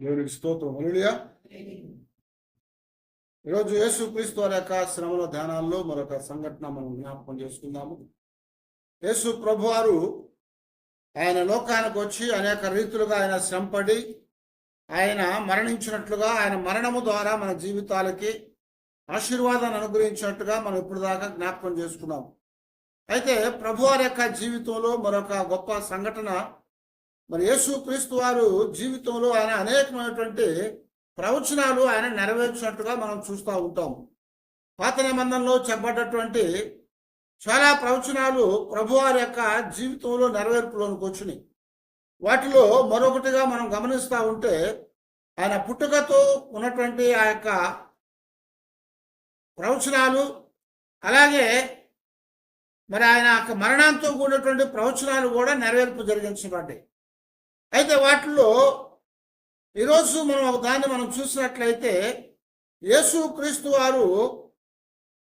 దేవునికి స్తోత్రం. అనుడియా ఈరోజు యేసు క్రీస్తు వారి యొక్క శ్రమల ధ్యానాల్లో మరొక సంఘటన మనం జ్ఞాపకం చేసుకుందాము. యేసు ప్రభువారు ఆయన లోకానికి వచ్చి అనేక రీతులుగా ఆయన శ్రమపడి ఆయన మరణించినట్లుగా ఆయన మరణము ద్వారా మన జీవితాలకి ఆశీర్వాదాన్ని అనుగ్రహించినట్టుగా మనం ఇప్పుడు దాకా జ్ఞాపకం చేసుకున్నాం అయితే ప్రభువారి యొక్క జీవితంలో మరొక గొప్ప సంఘటన మరి యేసు క్రీస్తు వారు జీవితంలో ఆయన అనేకమైనటువంటి ప్రవచనాలు ఆయన నెరవేర్చినట్టుగా మనం చూస్తూ ఉంటాం. పాత నిబంధనలో చెప్పబడ్డటువంటి చాలా ప్రవచనాలు ప్రభువారి యొక్క జీవితంలో నెరవేర్పులోనికి వచ్చినాయి. వాటిలో మరొకటిగా మనం గమనిస్తూ ఉంటే ఆయన పుట్టుకతో ఉన్నటువంటి ఆ యొక్క ప్రవచనాలు అలాగే మరి ఆయన యొక్క మరణంతో కూడినటువంటి ప్రవచనాలు కూడా నెరవేర్పు జరిగించబడ్డాయి. అయితే వాటిలో ఈరోజు మనం ఒక దాన్ని మనం చూసినట్లయితే యేసు క్రీస్తు వారు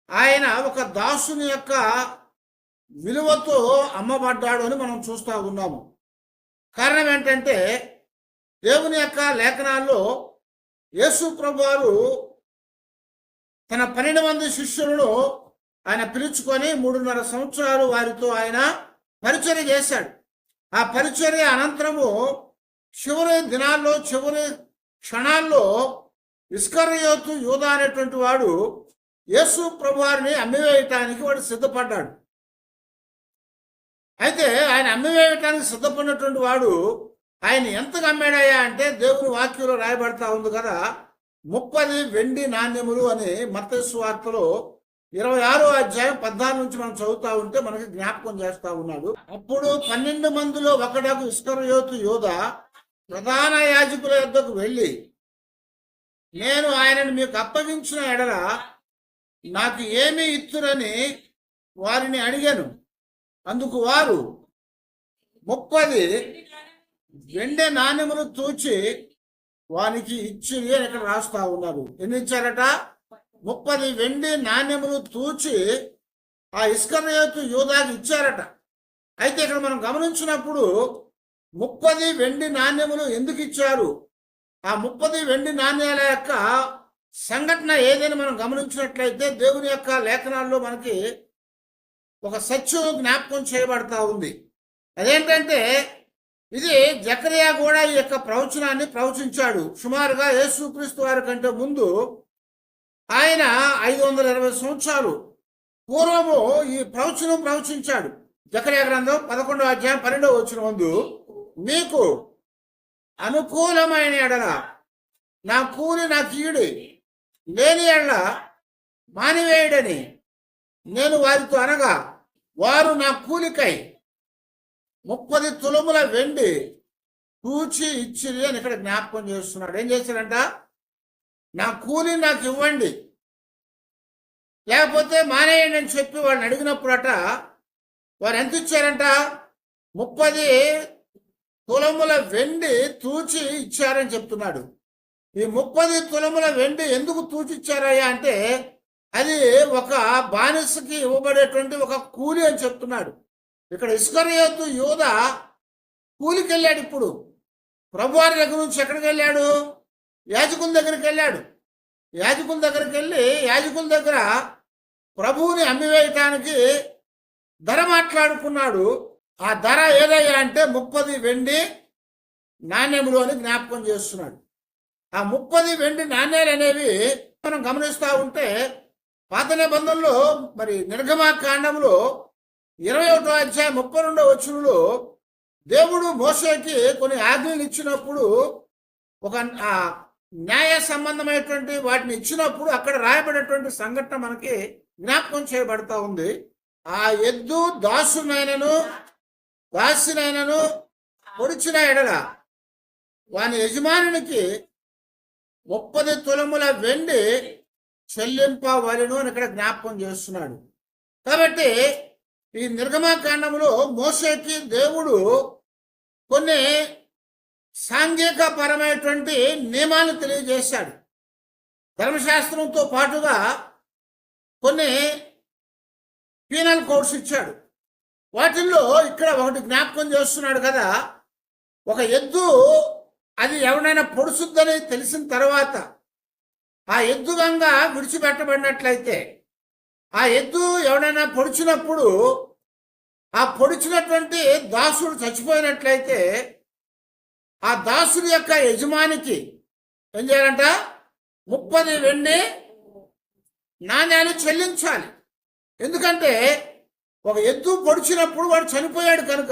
ఆయన ఒక దాసుని యొక్క విలువతో అమ్మబడ్డాడు అని మనం చూస్తూ ఉన్నాము. కారణం ఏంటంటే దేవుని యొక్క లేఖనాల్లో యేసు ప్రభు వారు తన పన్నెండు మంది శిష్యులను ఆయన పిలుచుకొని మూడున్నర సంవత్సరాలు వారితో ఆయన పరిచయం చేశాడు. ఆ పరిచర్య అనంతరము చివరి దినాల్లో చివరి క్షణాల్లో ఇస్కరయోతు యూధ అనేటువంటి వాడు యేసు ప్రభువారిని అమ్మివేయటానికి వాడు సిద్ధపడ్డాడు. అయితే ఆయన అమ్మివేయటానికి సిద్ధపడినటువంటి వాడు ఆయన ఎంతగా అమ్మాడయ్యా అంటే దేవుని వాక్యంలో రాయబడతా ఉంది కదా ముప్పది వెండి నాణ్యములు అని మతస్సు వార్తలో ఇరవై ఆరో అధ్యాయం పద్నాలుగు నుంచి మనం చదువుతా ఉంటే మనకి జ్ఞాపకం చేస్తా ఉన్నాడు. అప్పుడు పన్నెండు మందిలో ఒకడకు ఇస్కరయోతు యోధ ప్రధాన యాజకుల యొద్దకు వెళ్ళి నేను ఆయనను మీకు అప్పగించిన ఎడల నాకు ఏమి ఇచ్చురని వారిని అడిగాను. అందుకు వారు ముప్పది వెండి నాణ్యములు తూచి వానికి ఇచ్చి అని ఇక్కడ రాస్తా ఉన్నారు. ఎన్ని ఇచ్చారట? ముప్పది వెండి నాణ్యములు తూచి ఆ ఇస్కరయోతు యూదాకి ఇచ్చారట. అయితే ఇక్కడ మనం గమనించినప్పుడు ముప్పది వెండి నాణ్యములు ఎందుకు ఇచ్చారు? ఆ ముప్పది వెండి నాణ్యాల యొక్క సంఘటన ఏదైనా మనం గమనించినట్లయితే దేవుని యొక్క లేఖనాల్లో మనకి ఒక సత్యం జ్ఞాపకం చేయబడతా ఉంది. అదేంటంటే ఇది జకరియా కూడా ఈ యొక్క ప్రవచనాన్ని ప్రవచించాడు. సుమారుగా యేసుక్రీస్తు వారి కంటే ముందు ఆయన ఐదు వందల ఇరవై సంవత్సరాలు. పూర్వము ఈ ప్రవచనం ప్రవచించాడు. జకర్య గ్రంథం పదకొండవ అధ్యాయం పన్నెండవ వచ్చిన ముందు మీకు అనుకూలమైన ఎడల నా కూలి నా తీయుడి లేని ఎడల మానివేయుడని నేను వారితో అనగా వారు నా కూలికై ముప్పది తులముల వెండి కూచి ఇచ్చిరి అని ఇక్కడ జ్ఞాపకం చేస్తున్నాడు. ఏం చేశారంట నా కూలి నాకు ఇవ్వండి. లేకపోతే మానేయండి అని చెప్పి వాళ్ళని అడిగినప్పుడట వారు ఎంత ఇచ్చారంట? ముప్పది తులముల వెండి తూచి ఇచ్చారని చెప్తున్నాడు. ఈ ముప్పది తులముల వెండి ఎందుకు తూచి ఇచ్చారయ్యా? అంటే అది ఒక బానిసకి ఇవ్వబడేటువంటి ఒక కూలి అని చెప్తున్నాడు. ఇక్కడ ఇస్కరయోతు యోధ కూలికి వెళ్ళాడు ఇప్పుడు. ప్రభువారి దగ్గర నుంచి ఎక్కడికి వెళ్ళాడు? యాజకుల దగ్గరికి వెళ్ళాడు. యాజకుల దగ్గరికి వెళ్ళి యాజకుల దగ్గర ప్రభువుని అమ్మివేయటానికి ధర మాట్లాడుకున్నాడు. ఆ ధర ఏదయ్యా అంటే ముప్పది వెండి నాణ్యములు అని జ్ఞాపకం చేస్తున్నాడు. ఆ ముప్పది వెండి నాణ్యాలు అనేవి మనం గమనిస్తూ ఉంటే పాత నిబంధనలో మరి నిర్గమా కాండంలో ఇరవై ఒకటో అధ్యాయం ముప్పై రెండో వచనంలో దేవుడు మోసేకి కొన్ని ఆజ్ఞలు ఇచ్చినప్పుడు ఒక న్యాయ సంబంధమైనటువంటి వాటిని ఇచ్చినప్పుడు అక్కడ రాయబడినటువంటి సంఘటన మనకి జ్ఞాపకం చేయబడతా ఉంది. ఆ ఎద్దు దాసునైనను దాసినైనను పొడిచిన ఎడల వాని యజమానునికి ముప్పది తులముల వెండి చెల్లింపవలను అని ఇక్కడ జ్ఞాపకం చేస్తున్నాడు. కాబట్టి ఈ నిర్గమాకాండంలో మోసేకి దేవుడు కొన్ని సాంఘిక పరమైనటువంటి నియమాలు తెలియజేశాడు. ధర్మశాస్త్రంతో పాటుగా కొన్ని పీనల్ కోడ్స్ ఇచ్చాడు. వాటిల్లో ఇక్కడ ఒకటి జ్ఞాపకం చేస్తున్నాడు కదా ఒక ఎద్దు అది ఎవరైనా పొడుసుద్దని తెలిసిన తర్వాత ఆ ఎద్దు గంగ విడిచిపెట్టబడినట్లయితే ఆ ఎద్దు ఎవడైనా పొడిచినప్పుడు ఆ పొడిచినటువంటి దాసుడు చచ్చిపోయినట్లయితే ఆ దాసుడి యొక్క యజమానికి ఏం చేయాలంట? ముప్పది వెండి నాణ్యాలు చెల్లించాలి. ఎందుకంటే ఒక ఎద్దు పొడిచినప్పుడు వాడు చనిపోయాడు కనుక.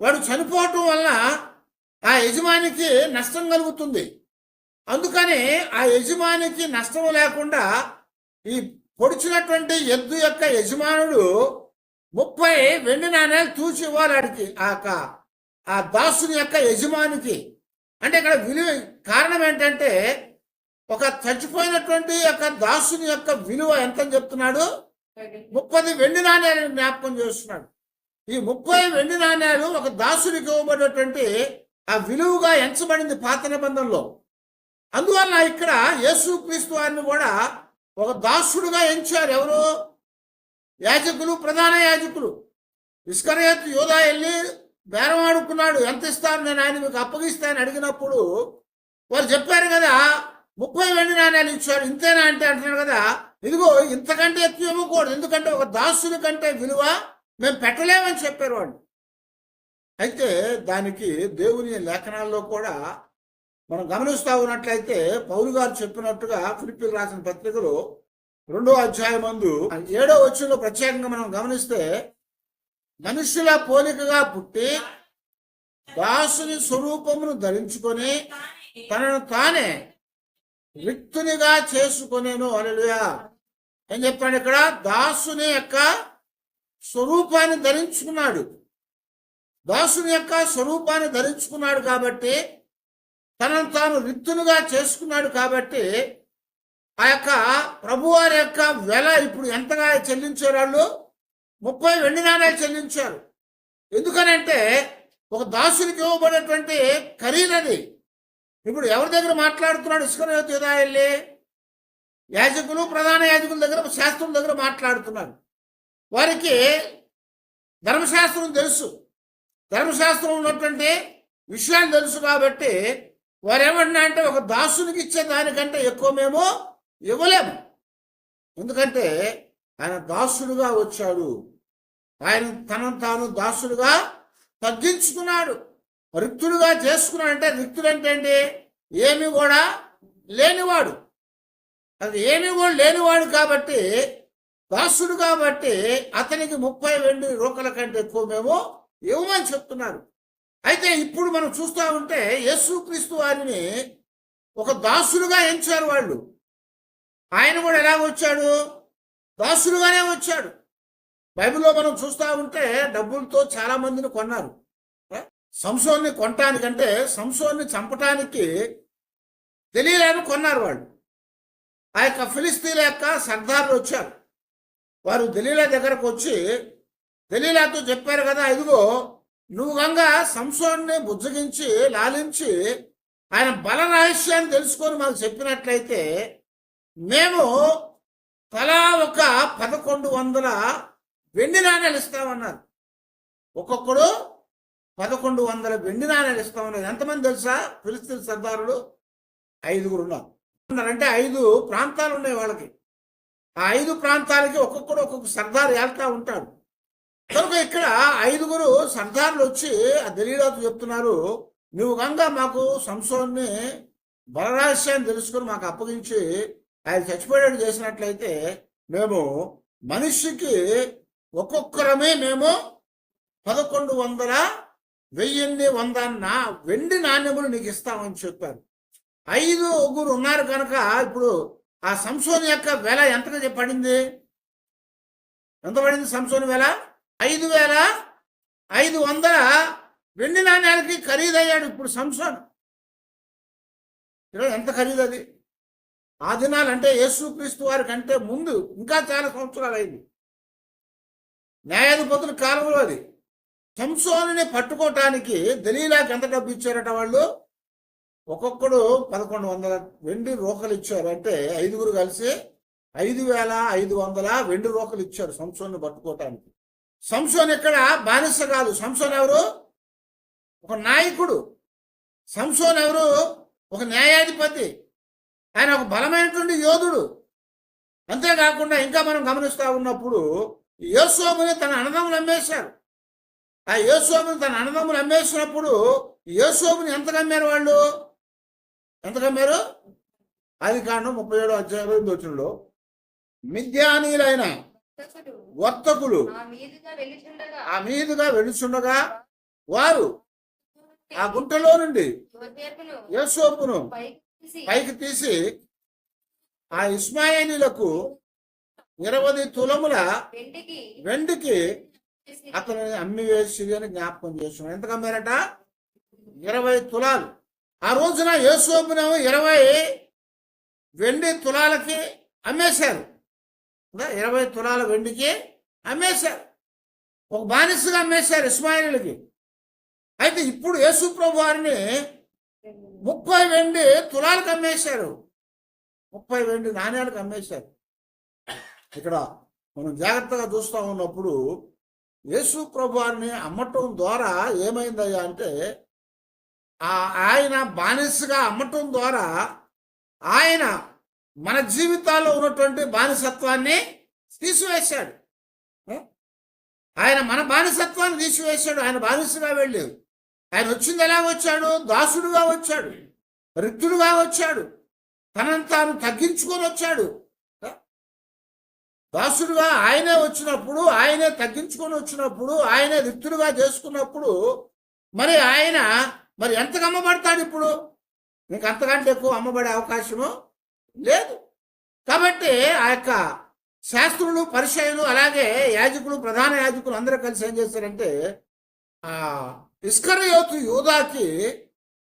వాడు చనిపోవటం వల్ల ఆ యజమానికి నష్టం కలుగుతుంది. అందుకని ఆ యజమానికి నష్టం లేకుండా ఈ పొడిచినటువంటి ఎద్దు యొక్క యజమానుడు ముప్పై వెండి నాణ్యాలు తూచి ఇవ్వాలి ఆడికి. ఆ ఆ దాసుని యొక్క యజమానికి. అంటే ఇక్కడ విలువ కారణం ఏంటంటే ఒక చచ్చిపోయినటువంటి యొక్క దాసుని యొక్క విలువ ఎంత చెప్తున్నాడు? ముప్పది వెండి నాణ్యాలను జ్ఞాపకం చేస్తున్నాడు. ఈ ముప్పై వెండి నాణ్యాలు ఒక దాసునికి ఇవ్వబడినటువంటి ఆ విలువగా ఎంచబడింది పాత నిబంధనలో. అందువల్ల ఇక్కడ యేసుక్రీస్తు వారిని కూడా ఒక దాసుడుగా ఎంచారు ఎవరు? యాజకులు ప్రధాన యాజకులు. ఇస్కరయత్ యోధా వెళ్ళి బేరం ఆడుకున్నాడు ఎంత ఇస్తాను నేను ఆయన మీకు అప్పగిస్తాను అడిగినప్పుడు వారు చెప్పారు కదా ముప్పై వెండి నాణ్యాలు ఇచ్చారు ఇంతేనా అంటే అంటున్నాడు కదా ఇదిగో ఇంతకంటే ఎక్కువ ఇవ్వకూడదు ఎందుకంటే ఒక దాసుని కంటే విలువ మేము పెట్టలేమని చెప్పారు వాళ్ళు. అయితే దానికి దేవుని లేఖనాల్లో కూడా మనం గమనిస్తా ఉన్నట్లయితే పౌరు గారు చెప్పినట్టుగా ఫిలిపిల్ రాసిన పత్రికలో రెండో అధ్యాయం మందు ఏడో వచ్చంలో ప్రత్యేకంగా మనం గమనిస్తే మనుషుల పోలికగా పుట్టి దాసుని స్వరూపమును ధరించుకొని తనను తానే రిక్తునిగా చేసుకునేను. అలలుయా ఏం చెప్పాడు ఇక్కడ? దాసుని యొక్క స్వరూపాన్ని ధరించుకున్నాడు. దాసుని యొక్క స్వరూపాన్ని ధరించుకున్నాడు కాబట్టి తనను తాను రిక్తునిగా చేసుకున్నాడు కాబట్టి ఆ యొక్క ప్రభువారి యొక్క వెల ఇప్పుడు ఎంతగా చెల్లించేవాళ్ళు ముప్పై వెండి నాణ్యాలు చెల్లించారు. ఎందుకనంటే ఒక దాసునికి ఇవ్వబడేటువంటి ఖరీదది ఇప్పుడు ఎవరి దగ్గర మాట్లాడుతున్నాడు ఇసుక వెళ్ళి యాజకులు ప్రధాన యాజకుల దగ్గర శాస్త్రం దగ్గర మాట్లాడుతున్నారు. వారికి ధర్మశాస్త్రం తెలుసు. ధర్మశాస్త్రం ఉన్నటువంటి విషయాలు తెలుసు కాబట్టి వారు ఏమన్నా అంటే ఒక దాసునికి ఇచ్చే దానికంటే ఎక్కువ మేము ఇవ్వలేము. ఎందుకంటే ఆయన దాసుడుగా వచ్చాడు. ఆయన తనను తాను దాసుడుగా తగ్గించుకున్నాడు. రిక్తుడుగా చేసుకున్నాడు అంటే రిక్తుడు అంటే ఏంటి? ఏమి కూడా లేనివాడు. అది ఏమి కూడా లేనివాడు కాబట్టి దాసుడు కాబట్టి అతనికి ముప్పై వెండి రూకల కంటే ఎక్కువ మేము ఇవ్వమని చెప్తున్నారు. అయితే ఇప్పుడు మనం చూస్తూ ఉంటే యేసుక్రీస్తు వారిని ఒక దాసుడుగా ఎంచారు వాళ్ళు. ఆయన కూడా ఎలా వచ్చాడు? దాసులుగానే వచ్చాడు. బైబిల్లో మనం చూస్తూ ఉంటే డబ్బులతో చాలా మందిని కొన్నారు. సంసోన్ని కొనటానికంటే సంసోన్ని చంపటానికి తెలియలేని కొన్నారు వాళ్ళు. ఆ యొక్క ఫిలిస్తీన్ల యొక్క సర్దార్లు వచ్చారు. వారు దలీలా దగ్గరకు వచ్చి దలీలాతో చెప్పారు కదా ఇదిగో నువ్వు గంగ సంసోన్ని బుజ్జగించి లాలించి ఆయన బల రహస్యాన్ని తెలుసుకొని మాకు చెప్పినట్లయితే మేము తలా ఒక పదకొండు వందల వెండి నాణ్యాలు ఇస్తామన్నారు. ఒక్కొక్కడు పదకొండు వందల వెండి నాణ్యాలు ఇస్తామన్నారు. ఎంతమంది తెలుసా? ఫిలిస్తీన్ సర్దారులు ఐదుగురు ఉన్నారు. ఉన్నారంటే ఐదు ప్రాంతాలు ఉన్నాయి వాళ్ళకి. ఆ ఐదు ప్రాంతాలకి ఒక్కొక్కడు ఒక్కొక్క సర్దారు వెళ్తా ఉంటాడు. కనుక ఇక్కడ ఐదుగురు సర్దారులు వచ్చి ఆ దలీలాతో చెప్తున్నారు నువ్వు గంగా మాకు సంసోన్ని బలరహస్యాన్ని తెలుసుకొని మాకు అప్పగించి ఆయన చచ్చిపోయాడు చేసినట్లయితే మేము మనిషికి ఒక్కొక్కరమే మేము పదకొండు వందల వెయ్యిన్ని వంద నా వెండి నాణ్యములు నీకు ఇస్తామని చెప్పారు. ఐదు ఒగ్గురు ఉన్నారు కనుక ఇప్పుడు ఆ సంసోని యొక్క వెల ఎంతగా పడింది? ఎంత పడింది సంసోని వెల ఐదు వేల ఐదు వందల వెండి నాణ్యాలకి ఖరీదయ్యాడు ఇప్పుడు సంసోన్. ఈరోజు ఎంత ఖరీదు అది? ఆ దినాలు అంటే యేసుక్రీస్తు వారి కంటే ముందు ఇంకా చాలా సంవత్సరాలు అయింది న్యాయాధిపతుల కాలంలో అది. సంసోనుని పట్టుకోవటానికి దలీలాకి ఎంత డబ్బు ఇచ్చారట వాళ్ళు? ఒక్కొక్కడు పదకొండు వందల వెండి రోకలు ఇచ్చారు. అంటే ఐదుగురు కలిసి ఐదు వేల ఐదు వందల వెండి రోకలు ఇచ్చారు సంసోన్ని పట్టుకోవటానికి సంసోన్ ఇక్కడ బానిస కాదు సంసోన్ ఎవరు? ఒక నాయకుడు. సంసోన్ ఎవరు? ఒక న్యాయాధిపతి. ఆయన ఒక బలమైనటువంటి యోధుడు. అంతేకాకుండా ఇంకా మనం గమనిస్తూ ఉన్నప్పుడు యోసోముని తన అన్నదమ్ములు అమ్మేశారు. ఆ యోసోముని తన అన్నదమ్ములు అమ్మేసినప్పుడు యోసోముని ఎంత కమ్మారు వాళ్ళు? ఎంత కమ్మారు అది కాండం ముప్పై ఏడో అధ్యాయం మిథ్యానీలైన వర్తకుడు వర్తకులు ఆ మీదుగా వెళ్ళుచుండగా వారు ఆ గుంటలో నుండి యోసోపును పైకి తీసి ఆ ఇస్మాయిలీలకు ఇరవై తులముల వెండికి అతను అమ్మి వేసి అని జ్ఞాపకం చేస్తున్నాడు ఎంత కమ్మారట? ఇరవై తులాలు. ఆ రోజున యేసోపునేమో ఇరవై వెండి తులాలకి అమ్మేశారు. ఇరవై తులాల వెండికి అమ్మేశారు. ఒక బానిసగా అమ్మేశారు ఇస్మాయిలీలకి. అయితే ఇప్పుడు యేసు ప్రభు వారిని ముప్పై వెండి తులాలకు అమ్మేశారు ముప్పై వెండి నాణ్యాలకు అమ్మేశారు ఇక్కడ మనం జాగ్రత్తగా చూస్తూ ఉన్నప్పుడు యేసు ప్రభువారిని అమ్మటం ద్వారా ఏమైందయ్యా అంటే ఆ ఆయన బానిసగా అమ్మటం ద్వారా ఆయన మన జీవితాల్లో ఉన్నటువంటి బానిసత్వాన్ని తీసివేశాడు. ఆయన మన బానిసత్వాన్ని తీసివేశాడు. ఆయన బానిసగా వెళ్ళేది ఆయన వచ్చింది ఎలా వచ్చాడు? దాసుడుగా వచ్చాడు. రిక్తుడుగా వచ్చాడు. తనను తాను తగ్గించుకొని వచ్చాడు. దాసుడుగా ఆయనే వచ్చినప్పుడు ఆయనే తగ్గించుకొని వచ్చినప్పుడు ఆయనే రిక్తుడుగా చేసుకున్నప్పుడు మరి ఆయన మరి ఎంతకు అమ్మబడతాడు ఇప్పుడు? నీకు అంతకంటే ఎక్కువ అమ్మబడే అవకాశము లేదు. కాబట్టి ఆ యొక్క శాస్త్రులు పరిచయులు అలాగే యాజకులు ప్రధాన యాజకులు అందరూ కలిసి ఏం చేశారంటే ఆ ఇస్కరయోతు యూదాకి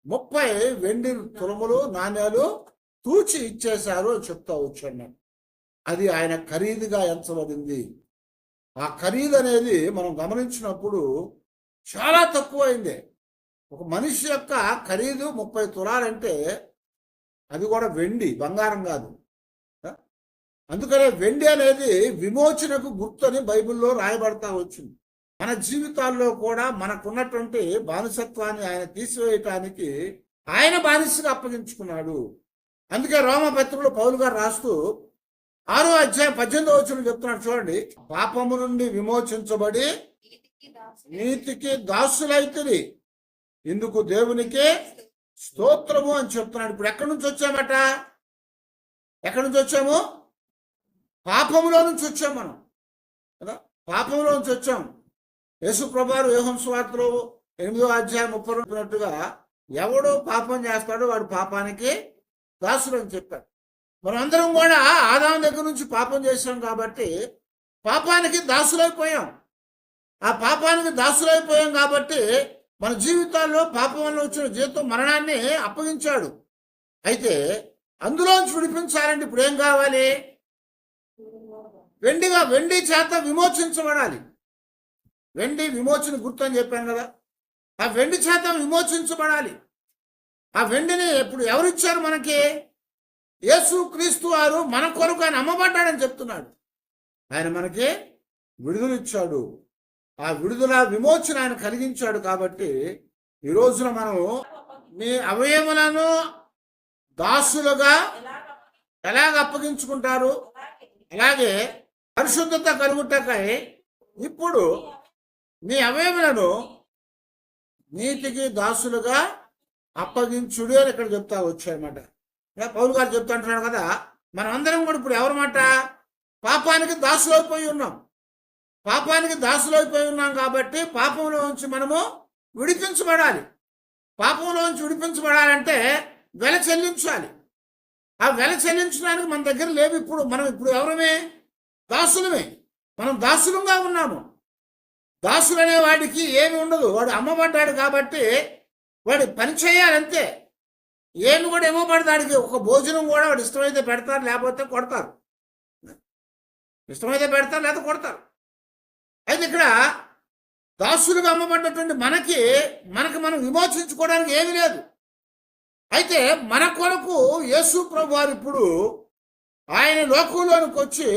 ముప్పై వెండి తులములు నాణ్యాలు తూచి ఇచ్చేశారు అని చెప్తా వచ్చాను నేను. అది ఆయన ఖరీదుగా ఎంచబడింది. ఆ ఖరీదు అనేది మనం గమనించినప్పుడు చాలా తక్కువైంది. ఒక మనిషి యొక్క ఖరీదు ముప్పై తులాలంటే అది కూడా వెండి బంగారం కాదు. అందుకనే వెండి అనేది విమోచనకు గుర్తు అని బైబిల్లో రాయబడతా వచ్చింది. మన జీవితాల్లో కూడా మనకున్నటువంటి బానిసత్వాన్ని ఆయన తీసివేయటానికి ఆయన బానిసగా అప్పగించుకున్నాడు. అందుకే రోమపత్రుడు పౌలు గారు రాస్తూ ఆరో అధ్యాయం పద్దెనిమిదో వచ్చిన చెప్తున్నాడు చూడండి. పాపము నుండి విమోచించబడి నీతికి దాసులైతుంది ఇందుకు దేవునికి స్తోత్రము అని చెప్తున్నాడు. ఇప్పుడు ఎక్కడి నుంచి వచ్చామట? ఎక్కడి నుంచి వచ్చాము? పాపములో నుంచి వచ్చాం మనం. కదా? పాపంలో నుంచి వచ్చాం. యేసు ప్రభారు యోహం ఎనిమిదో అధ్యాయం ముప్పై ఎవడో ఎవడు పాపం చేస్తాడో వాడు పాపానికి దాసుడు అని చెప్పాడు. మనందరం కూడా ఆదాం దగ్గర నుంచి పాపం చేశాం కాబట్టి పాపానికి దాసులైపోయాం. ఆ పాపానికి దాసులైపోయాం కాబట్టి మన జీవితాల్లో పాపం వల్ల వచ్చిన జీవితం మరణాన్ని అప్పగించాడు. అయితే అందులోంచి విడిపించాలంటే ఇప్పుడు ఏం కావాలి? వెండిగా వెండి చేత విమోచించబడాలి. వెండి విమోచన గుర్తు అని చెప్పాను కదా. ఆ వెండి చేత విమోచించబడాలి. ఆ వెండిని ఎప్పుడు ఎవరిచ్చారు మనకి? యేసు క్రీస్తు వారు మన కొరకు ఆయన అమ్మబడ్డాడని చెప్తున్నాడు. ఆయన మనకి విడుదలిచ్చాడు ఆ విడుదల విమోచన ఆయన కలిగించాడు కాబట్టి ఈ రోజున మనం మీ అవయములను దాసులుగా ఎలాగ అప్పగించుకుంటారు? అలాగే పరిశుద్ధత కలుగుటకై ఇప్పుడు మీ అవయములను నీతికి దాసులుగా అప్పగించుడు అని ఇక్కడ చెప్తా వచ్చాయన్నమాట. పౌరు గారు చెప్తా అంటున్నాడు కదా మనం అందరం కూడా ఇప్పుడు ఎవరమాట పాపానికి దాసులైపోయి ఉన్నాం. పాపానికి దాసులైపోయి ఉన్నాం కాబట్టి పాపంలో నుంచి మనము విడిపించబడాలి. పాపంలో నుంచి విడిపించబడాలంటే వెల చెల్లించాలి. ఆ వెల చెల్లించడానికి మన దగ్గర లేవు ఇప్పుడు. మనం ఇప్పుడు ఎవరమే? దాసులమే. మనం దాసులంగా ఉన్నాము. దాసులు అనే వాడికి ఏమి ఉండదు. వాడు అమ్మబడ్డాడు కాబట్టి వాడు పని చేయాలంతే ఏమి కూడా ఇవ్వబడతాడికి ఒక భోజనం కూడా వాడు ఇష్టమైతే పెడతారు లేకపోతే కొడతారు. ఇష్టమైతే పెడతారు లేకపోతే కొడతారు. అయితే ఇక్కడ దాసులుగా అమ్మబడ్డటువంటి మనకి మనకి మనం విమోచించుకోవడానికి ఏమీ లేదు. అయితే మన కొరకు యేసు ప్రభు వారు ఇప్పుడు ఆయన లోకంలోనికి వచ్చి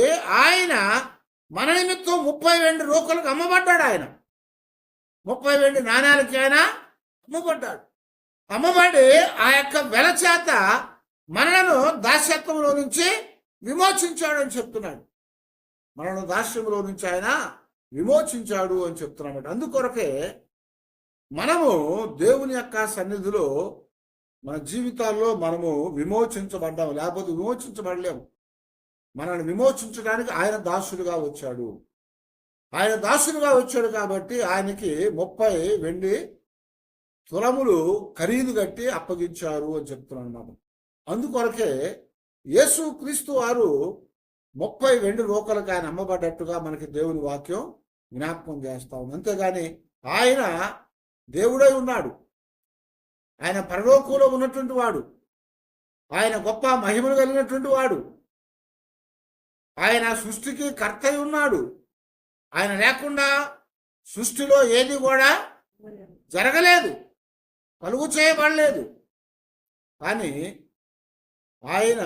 ఆయన మన నిమిత్తం ముప్పై వెండి రూకలకు అమ్మబడ్డాడు ఆయన. ముప్పై వెండి నాణ్యాలకి ఆయన అమ్మబడ్డాడు. అమ్మబడి ఆ యొక్క వెల చేత మనలను దాస్యత్వంలో నుంచి విమోచించాడని చెప్తున్నాడు. మనను దాస్యంలో నుంచి ఆయన విమోచించాడు అని చెప్తున్నాడు అందుకొరకే మనము దేవుని యొక్క సన్నిధిలో మన జీవితాల్లో మనము విమోచించబడ్డాము లేకపోతే విమోచించబడలేము. మనల్ని విమోచించడానికి ఆయన దాసుడుగా వచ్చాడు. ఆయన దాసుడుగా వచ్చాడు కాబట్టి ఆయనకి ముప్పై వెండి తులములు ఖరీదు కట్టి అప్పగించారు అని చెప్తున్నాను మనం అందుకొరకే యేసు క్రీస్తు వారు ముప్పై వెండి రోకలకు ఆయన అమ్మబడ్డట్టుగా మనకి దేవుని వాక్యం జ్ఞాపకం చేస్తా ఉంది. అంతేగాని ఆయన దేవుడై ఉన్నాడు. ఆయన పరలోకంలో ఉన్నటువంటి వాడు. ఆయన గొప్ప మహిమలు కలిగినటువంటి వాడు. ఆయన సృష్టికి కర్త ఉన్నాడు. ఆయన లేకుండా సృష్టిలో ఏది కూడా జరగలేదు. కలుగు చేయబడలేదు. కానీ ఆయన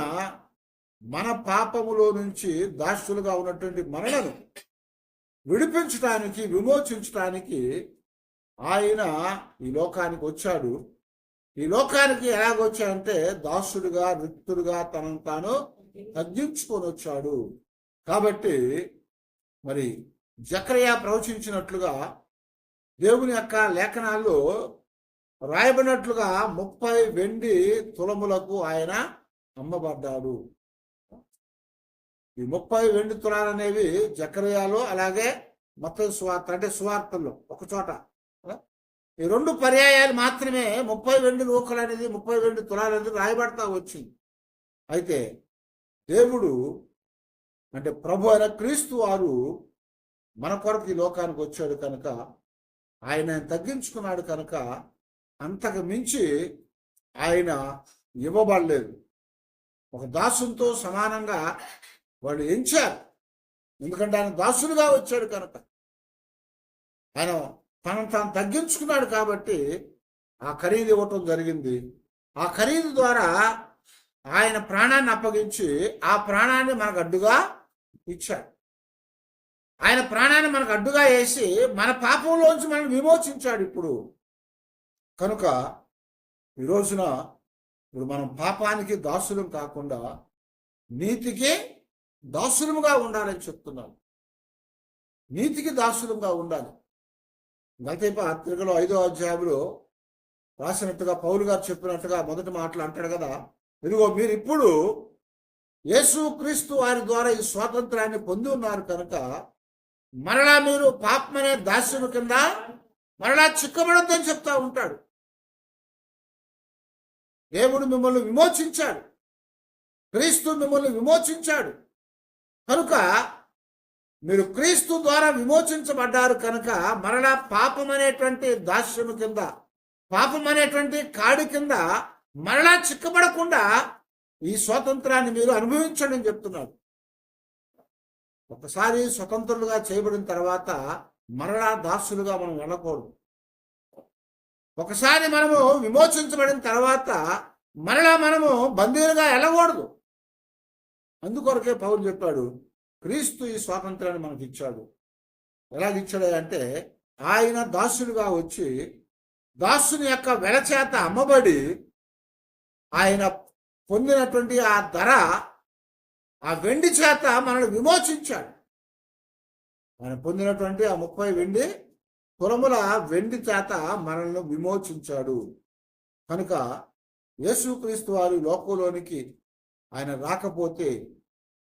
మన పాపములో నుంచి దాసులుగా ఉన్నటువంటి మనలను విడిపించడానికి విమోచించడానికి ఆయన ఈ లోకానికి వచ్చాడు. ఈ లోకానికి ఎలాగొచ్చాడంటే దాసుడుగా రిక్తుడుగా తనను తాను తగ్గించుకొని వచ్చాడు కాబట్టి మరి జకరియా ప్రవచించినట్లుగా దేవుని యొక్క లేఖనాల్లో రాయబడినట్లుగా ముప్పై వెండి తులములకు ఆయన అమ్మబడ్డాడు. ఈ ముప్పై వెండి తులాలు అనేవి జకరియాలో అలాగే మొత్తం స్వార్థ అంటే స్వార్థంలో ఒక చోట. ఈ రెండు పర్యాయాలు మాత్రమే ముప్పై వెండి నూకలు అనేది ముప్పై వెండి తులాలు అనేది రాయబడతా వచ్చింది. అయితే దేవుడు అంటే ప్రభు అయిన క్రీస్తు వారు మన కొరకు ఈ లోకానికి వచ్చాడు కనుక ఆయన తగ్గించుకున్నాడు కనుక అంతకు మించి ఆయన ఇవ్వబడలేదు. ఒక దాసునితో సమానంగా వాళ్ళు ఎంచారు. ఎందుకంటే ఆయన దాసునిగా వచ్చాడు కనుక. ఆయన తనను తాను తగ్గించుకున్నాడు కాబట్టి ఆ ఖరీదు ఇవ్వటం జరిగింది. ఆ ఖరీదు ద్వారా ఆయన ప్రాణాన్ని అప్పగించి ఆ ప్రాణాన్ని మనకు అడ్డుగా ఇచ్చాడు. ఆయన ప్రాణాన్ని మనకు అడ్డుగా వేసి మన పాపంలోంచి మనం విమోచించాడు ఇప్పుడు. కనుక ఈ రోజున ఇప్పుడు మనం పాపానికి దాసులం కాకుండా నీతికి దాసులముగా ఉండాలని చెప్తున్నాను నీతికి దాసులంగా ఉండాలి. గతే పత్రికలో ఐదో అధ్యాయంలో రాసినట్టుగా పౌలు గారు చెప్పినట్టుగా మొదటి మాటలు అంటాడు కదా ఇదిగో మీరు ఇప్పుడు యేసుక్రీస్తు వారి ద్వారా ఈ స్వాతంత్రాన్ని పొంది ఉన్నారు కనుక మరలా మీరు పాపమనే దాస్యము కింద మరలా చిక్కబడద్దని చెప్తా ఉంటాడు. దేవుడు మిమ్మల్ని విమోచించాడు. క్రీస్తు మిమ్మల్ని విమోచించాడు. కనుక మీరు క్రీస్తు ద్వారా విమోచించబడ్డారు కనుక మరలా పాపం అనేటువంటి దాస్యము కింద పాపం అనేటువంటి కాడి కింద మరలా చిక్కబడకుండా ఈ స్వాతంత్రాన్ని మీరు అనుభవించండి అని చెప్తున్నాడు. ఒకసారి స్వతంత్రులుగా చేయబడిన తర్వాత మరలా దాసులుగా మనం వెళ్ళకూడదు. ఒకసారి మనము విమోచించబడిన తర్వాత మరలా మనము బందీలుగా వెళ్ళకూడదు. అందుకొరకే పౌరులు చెప్పాడు క్రీస్తు ఈ స్వాతంత్రాన్ని మనకి ఇచ్చాడు. ఎలాగ ఇచ్చాడు అంటే ఆయన దాసులుగా వచ్చి దాసుని యొక్క వెలచేత అమ్మబడి ఆయన పొందినటువంటి ఆ ధర ఆ వెండి చేత మనల్ని విమోచించాడు. ఆయన పొందినటువంటి ఆ ముప్పై వెండి తులముల వెండి చేత మనల్ని విమోచించాడు. కనుక యేసుక్రీస్తు వారి లోకంలోనికి ఆయన రాకపోతే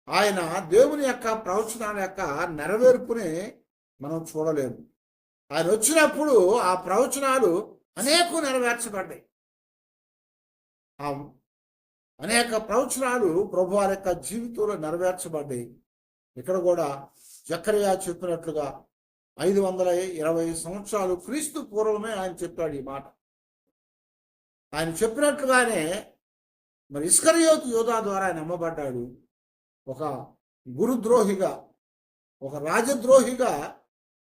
ఆయన దేవుని యొక్క ప్రవచనాల యొక్క నెరవేర్పుని మనం చూడలేము. ఆయన వచ్చినప్పుడు ఆ ప్రవచనాలు అనేక నెరవేర్చబడ్డాయి. ఆ అనేక ప్రవచనాలు ప్రభు వారి యొక్క జీవితంలో నెరవేర్చబడ్డాయి. ఇక్కడ కూడా జకరియా చెప్పినట్లుగా ఐదు వందల ఇరవై సంవత్సరాలు క్రీస్తు పూర్వమే ఆయన చెప్పాడు ఈ మాట. ఆయన చెప్పినట్లుగానే మరి ఇస్కరియోతు యోధా ద్వారా ఆయన నమ్మబడ్డాడు. ఒక గురుద్రోహిగా ఒక రాజద్రోహిగా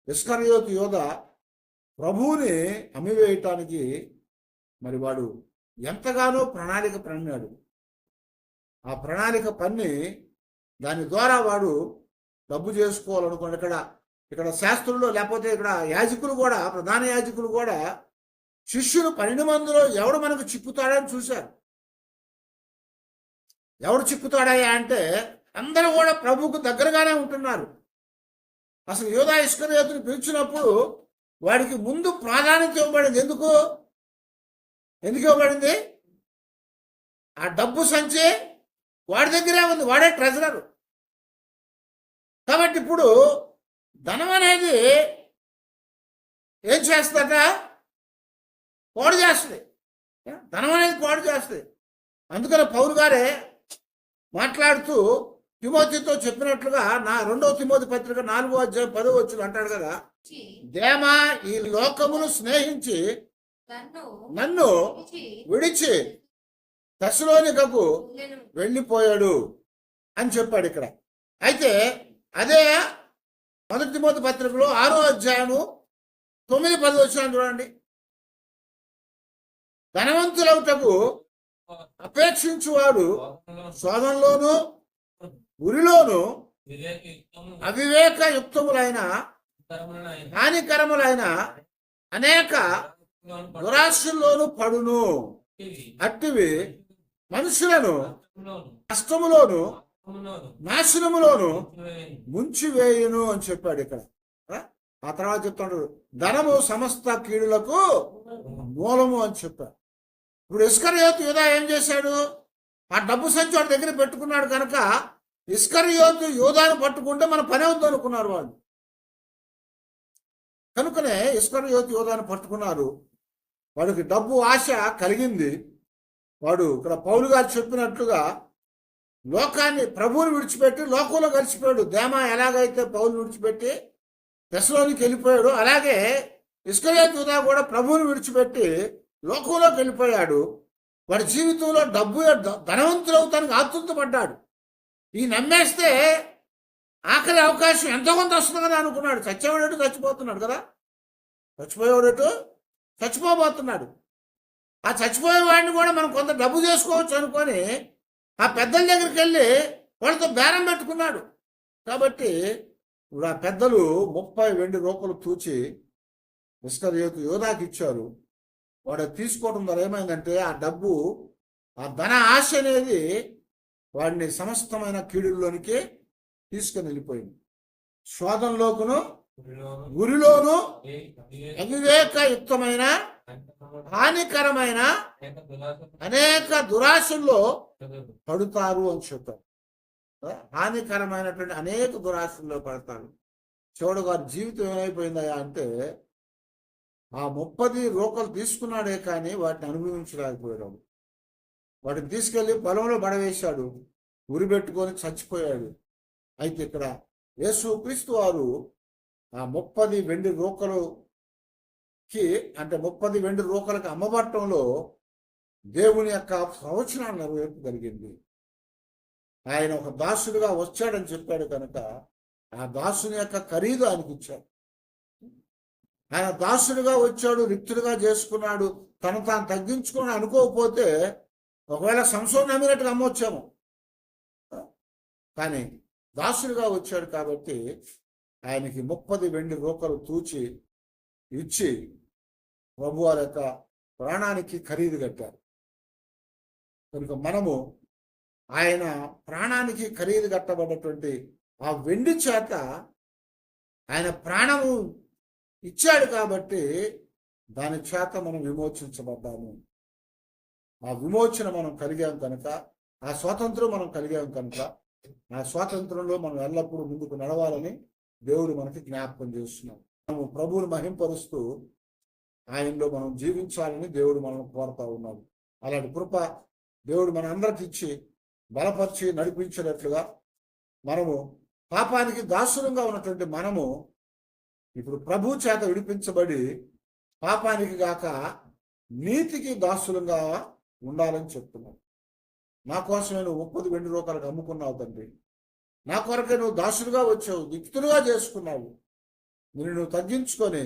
ఇస్కరియోతు యోధ ప్రభువుని అమ్మివేయటానికి మరి వాడు ఎంతగానో ప్రణాళిక పన్నాడు ఆ ప్రణాళిక పన్ని దాని ద్వారా వాడు డబ్బు చేసుకోవాలనుకోండి ఇక్కడ ఇక్కడ శాస్త్రుల్లో లేకపోతే ఇక్కడ యాజకులు కూడా ప్రధాన యాజకులు కూడా శిష్యులు పన్నెండు మందిలో ఎవడు మనకు చిక్కుతాడని చూశారు. ఎవడు చిక్కుతాడయ్యా అంటే అందరూ కూడా ప్రభువుకు దగ్గరగానే ఉంటున్నారు. అసలు యోధా ఇస్కరియోతుని పిలిచినప్పుడు వాడికి ముందు ప్రాధాన్యత ఇవ్వబడింది. ఎందుకు? ఎందుకు ఇవ్వబడింది? ఆ డబ్బు సంచి వాడి దగ్గరే ఉంది వాడే ట్రెజరర్. కాబట్టి ఇప్పుడు ధనం అనేది ఏం చేస్తుందట? పాడు చేస్తుంది. ధనం అనేది పాడు చేస్తుంది. అందుకని పౌరు గారే మాట్లాడుతూ తిమోతితో చెప్పినట్లుగా నా రెండవ తిమోతి పత్రిక నాలుగో అధ్యాయం పదో వచ్చిన అంటాడు కదా దేమా ఈ లోకమును స్నేహించి నన్ను విడిచి దశలోనికకు వెళ్ళిపోయాడు అని చెప్పాడు ఇక్కడ. అయితే అదే మొదటి తిమోతి పత్రికలో ఆరో అధ్యాయము తొమ్మిది పది వచ్చిన చూడండి. ధనవంతులవుటకు అపేక్షించువాడు శోధంలోను ఉరిలోను అవివేక యుక్తములైన హానికరములైన అనేక దురాశల్లోను పడును. అట్టివి మనుషులను కష్టములోను నాశనములోను ముంచివేయును అని చెప్పాడు ఇక్కడ. ఆ? తర్వాత చెప్తాడు ధనము సమస్త కీడులకు మూలము అని చెప్పాడు. ఇప్పుడు ఇస్కరియోతు యుధ ఏం చేశాడు? ఆ డబ్బు సంచి వాడి దగ్గర పెట్టుకున్నాడు కనుక ఇస్కరియోతు యోధాను పట్టుకుంటే మన పని అవుతుంది అనుకున్నారు వాళ్ళు. కనుకనే ఇస్కరియోతు యోధాను పట్టుకున్నారు. వాడికి డబ్బు ఆశ కలిగింది. వాడు ఇక్కడ పౌలు గారు చెప్పినట్లుగా లోకాన్ని ప్రభువుని విడిచిపెట్టి లోకంలో కలిసిపోయాడు. దేమ ఎలాగైతే పౌలు విడిచిపెట్టి దశలోనికి వెళ్ళిపోయాడు అలాగే ఇస్కరేత్ కూడా ప్రభువుని విడిచిపెట్టి లోకంలోకి వెళ్ళిపోయాడు. వాడి జీవితంలో డబ్బు ధనవంతులు అవుతానికి ఆతృతపడ్డాడు ఈ నమ్మేస్తే ఆఖరి అవకాశం ఎంతో కొంత వస్తుంది కదా అనుకున్నాడు చచ్చేవాడేటు చచ్చిపోతున్నాడు కదా? చచ్చిపోయేవాడేటు చచ్చిపోబోతున్నాడు. ఆ చచ్చిపోయే వాడిని కూడా మనం కొంత డబ్బు చేసుకోవచ్చు అనుకొని ఆ పెద్దల దగ్గరికి వెళ్ళి వాళ్ళతో బేరం పెట్టుకున్నాడు. కాబట్టి ఇప్పుడు ఆ పెద్దలు ముప్పై వెండి రూపాయలు తూచి మిస్టర్ యోధ యోధాకి ఇచ్చారు. వాడు తీసుకోవడం ద్వారా ఏమైందంటే ఆ డబ్బు ఆ ధన ఆశ అనేది వాడిని సమస్తమైన కీడుల్లోనికి తీసుకుని వెళ్ళిపోయింది. శోధంలోకును గురిలోను అవివేకయుక్తమైన హానికరమైన అనేక దురాశల్లో పడుతారు అని చెప్తారు. హానికరమైనటువంటి అనేక దురాశల్లో పడతారు. చూడు వారి జీవితం ఏమైపోయిందయా అంటే ఆ ముప్పది రోకలు తీసుకున్నాడే కానీ వాటిని అనుభవించలేకపోయాడు. వాటిని తీసుకెళ్ళి పొలంలో పడవేశాడు. ఉరి పెట్టుకొని చచ్చిపోయాడు. అయితే ఇక్కడ యేసు క్రీస్తు వారు ఆ ముప్పది వెండి రూకలుకి అంటే ముప్పది వెండి రూకలకు అమ్మబట్టంలో దేవుని యొక్క ప్రవచనాలు నెరవేర్పగలిగింది ఆయన ఒక దాసుడుగా వచ్చాడని చెప్పాడు కనుక ఆ దాసుని యొక్క ఖరీదు ఆయనకి ఇచ్చాడు. ఆయన దాసుడుగా వచ్చాడు రిక్తుడుగా చేసుకున్నాడు తను తాను తగ్గించుకుని అనుకోకపోతే ఒకవేళ సంసోన్ నమ్మినట్టుగా అమ్మొచ్చాము. కానీ దాసుడుగా వచ్చాడు కాబట్టి ఆయనకి ముప్పది వెండి రూకలు తూచి ఇచ్చి ప్రభువారి యొక్క ప్రాణానికి ఖరీదు కట్టారు. కనుక మనము ఆయన ప్రాణానికి ఖరీదు కట్టబడినటువంటి ఆ వెండి చేత ఆయన ప్రాణము ఇచ్చాడు కాబట్టి దాని చేత మనం విమోచించబడ్డాము. ఆ విమోచన మనం కలిగాం కనుక ఆ స్వాతంత్రం మనం కలిగాం కనుక ఆ స్వాతంత్రంలో మనం ఎల్లప్పుడూ ముందుకు నడవాలని దేవుడు మనకి జ్ఞాపకం చేస్తున్నాం మనము ప్రభువుని మహింపరుస్తూ ఆయనలో మనం జీవించాలని దేవుడు మనం కోరుతా ఉన్నాడు. అలాంటి కృప దేవుడు మన అందరికి ఇచ్చి బలపరిచి నడిపించినట్లుగా మనము పాపానికి దాసులంగా ఉన్నటువంటి మనము ఇప్పుడు ప్రభు చేత విడిపించబడి పాపానికి గాక నీతికి దాసులంగా ఉండాలని చెప్తున్నాను నా కోసం నేను ముప్పది వెండి రూపాయలకు అమ్ముకున్నావు తండ్రి. నా కొరకే నువ్వు దాసుడుగా వచ్చావు దిక్తులుగా చేసుకున్నావు. నిన్ను నువ్వు తగ్గించుకొని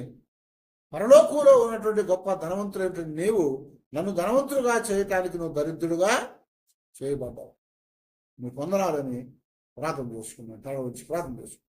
పరలోకంలో ఉన్నటువంటి గొప్ప ధనవంతులైనటువంటి నీవు నన్ను ధనవంతుడుగా చేయటానికి నువ్వు దరిద్రుడుగా చేయబడ్డావు. నువ్వు పొందరాదని ప్రార్థన చేసుకున్నాను తల వచ్చి ప్రార్థన చేసుకున్నాను